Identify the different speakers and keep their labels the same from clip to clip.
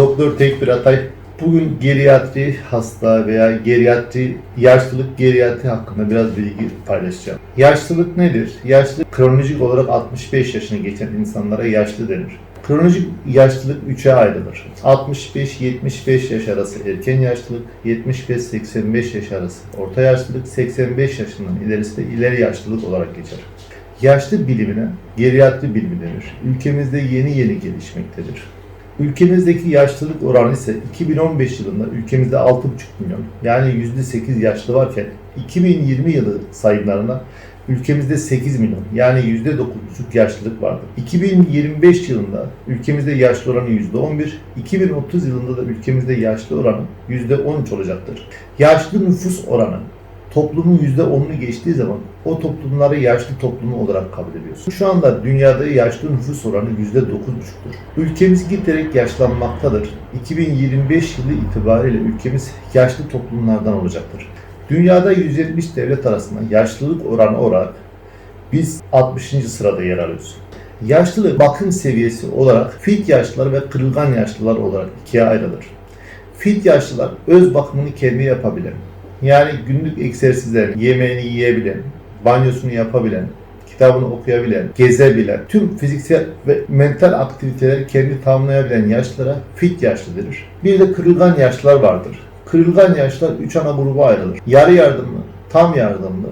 Speaker 1: Doktor Tekbir Atay bugün geriatri hasta veya geriatri, yaşlılık geriatri hakkında biraz bilgi paylaşacağım. Yaşlılık nedir? Yaşlılık kronolojik olarak 65 yaşını geçen insanlara yaşlı denir. Kronolojik yaşlılık 3'e ayrılır. 65-75 yaş arası erken yaşlılık, 75-85 yaş arası orta yaşlılık, 85 yaşından ilerisi de ileri yaşlılık olarak geçer. Yaşlı bilimine geriatri bilimi denir. Ülkemizde yeni yeni gelişmektedir. Ülkemizdeki yaşlılık oranı ise 2015 yılında ülkemizde 6,5 milyon yani %8 yaşlı varken 2020 yılı sayımlarında ülkemizde 8 milyon yani %9,5 yaşlılık vardı. 2025 yılında ülkemizde yaşlı oranı %11, 2030 yılında da ülkemizde yaşlı oranı %13 olacaktır. Yaşlı nüfus oranı toplumun %10'unu geçtiği zaman o toplumları yaşlı toplumu olarak kabul ediyoruz. Şu anda dünyada yaşlı nüfus oranı %9,5'tur. Ülkemiz giderek yaşlanmaktadır. 2025 yılı itibariyle ülkemiz yaşlı toplumlardan olacaktır. Dünyada 170 devlet arasında yaşlılık oranı olarak biz 60. sırada yer alıyoruz. Yaşlılık bakım seviyesi olarak fit yaşlılar ve kırılgan yaşlılar olarak ikiye ayrılır. Fit yaşlılar öz bakımını kendi yapabilen, yani günlük egzersizler, yemeğini yiyebilen, banyosunu yapabilen, kitabını okuyabilen, gezebilen, tüm fiziksel ve mental aktiviteleri kendi tamamlayabilen yaşlara fit yaşlı denir. Bir de kırılgan yaşlılar vardır. Kırılgan yaşlar üç ana gruba ayrılır. Yarı yardımlı, tam yardımlı,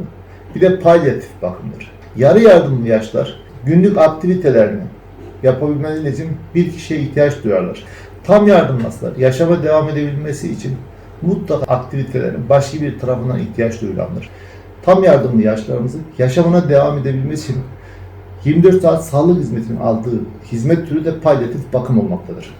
Speaker 1: bir de palyatif bakımdır. Yarı yardımlı yaşlar günlük aktivitelerini yapabilmeleri için bir kişiye ihtiyaç duyarlar. Tam yardım hastalar yaşama devam edebilmesi için mutlaka aktivitelerin başka bir tarafından ihtiyaç duyulandır. Tam yardımlı yaşlarımızın yaşamına devam edebilmesi için 24 saat sağlık hizmetinin aldığı hizmet türü de palyatif bakım olmaktadır.